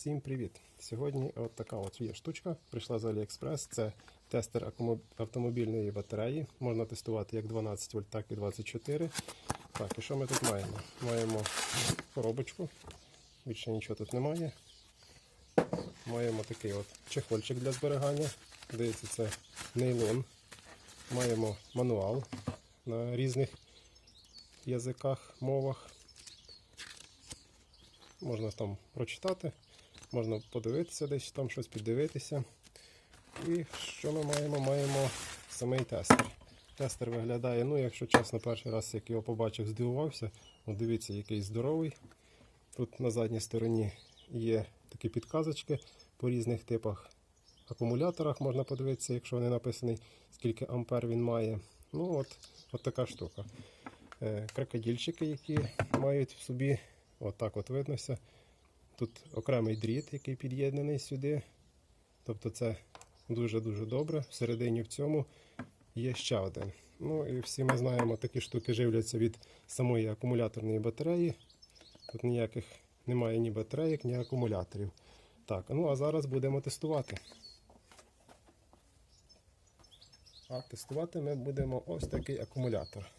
Всім привіт! Сьогодні от така от є штучка. Прийшла з AliExpress. Це тестер автомобільної батареї. Можна тестувати як 12 вольт, так і 24. Так, і що ми тут маємо? Маємо коробочку. Більше нічого тут немає. Маємо такий от чехольчик для зберігання. Здається, це нейлон. Маємо мануал на різних язиках, мовах. Можна там прочитати, можна подивитися десь там щось піддивитися. І що ми маємо? Маємо самий тестер. Тестер виглядає, ну, якщо чесно, перший раз, як його побачив, здивувався. От дивіться, який здоровий. Тут на задній стороні є такі підказочки по різних типах акумуляторах можна подивитися, якщо не написаний, скільки ампер він має. Ну от, от така штука. Е, крокодильчики, які мають в собі, отак от виднося. Тут окремий дріт, який під'єднаний сюди. Тобто це дуже-дуже добре. Всередині в цьому є ще один. Ну і всі ми знаємо, такі штуки живляться від самої акумуляторної батареї. Тут ніяких немає ні батарейок, ні акумуляторів. Так, ну а зараз будемо тестувати. А тестувати ми будемо ось такий акумулятор.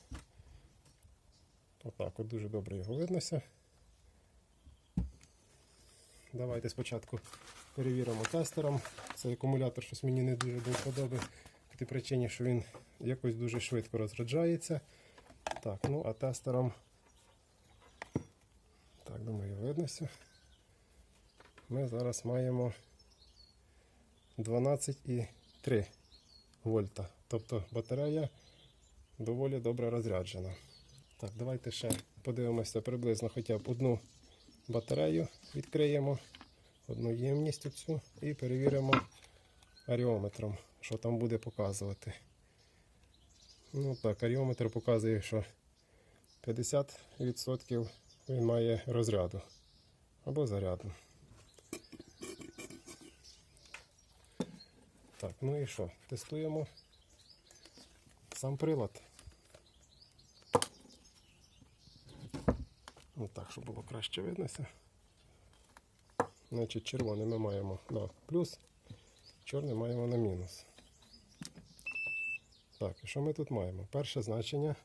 Отак от дуже добре його виднося. Давайте спочатку перевіримо тестером. Цей акумулятор щось мені не дуже до вподоби. По тій причині, що він якось дуже швидко розряджається. Так, ну а тестером. Так, думаю, виднося. Ми зараз маємо 12,3 вольта. Тобто батарея доволі добре розряджена. Так, давайте ще подивимося приблизно хоча б одну батарею відкриємо, одну ємність оцю і перевіримо аріометром, що там буде показувати. Ну так, аріометр показує, що 50% він має розряду або заряду. Так, ну і що? Тестуємо сам прилад. Ну так, щоб було краще виднося. Значить, червоний ми маємо на плюс, чорний маємо на мінус. Так, і що ми тут маємо? Перше значення.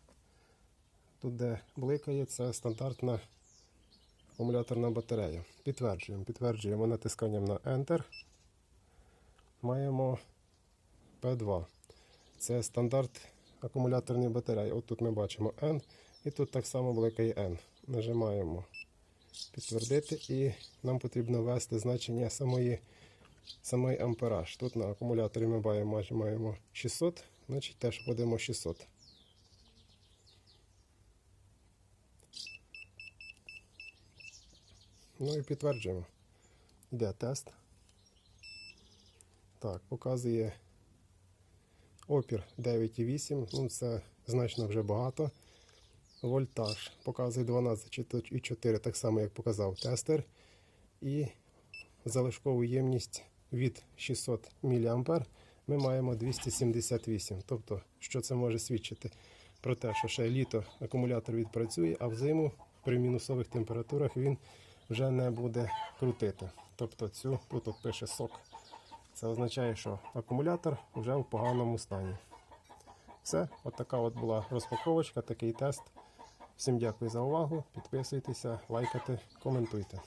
Тут, де бликає, це стандартна акумуляторна батарея. Підтверджуємо, підтверджуємо натисканням на Enter. Маємо P2. Це стандарт акумуляторної батареї. От тут ми бачимо N, і тут так само бликає N. Нажимаємо підтвердити, і нам потрібно ввести значення самої, самої ампераж. Тут на акумуляторі ми маємо, маємо 600, значить теж вводимо 600. Ну і підтверджуємо. Йде тест. Так, показує опір 9,8, ну це значно вже багато. Вольтаж показує 12,4, так само, як показав тестер. І залишкову ємність від 600 мА ми маємо 278. Тобто, що це може свідчити? Про те, що ще літо акумулятор відпрацює, а взиму при мінусових температурах він вже не буде крутити. Тобто цю тут пише сок. Це означає, що акумулятор вже в поганому стані. Все, от така от була розпаковочка, такий тест. Всім дякую за увагу. Підписуйтеся, лайкайте, коментуйте.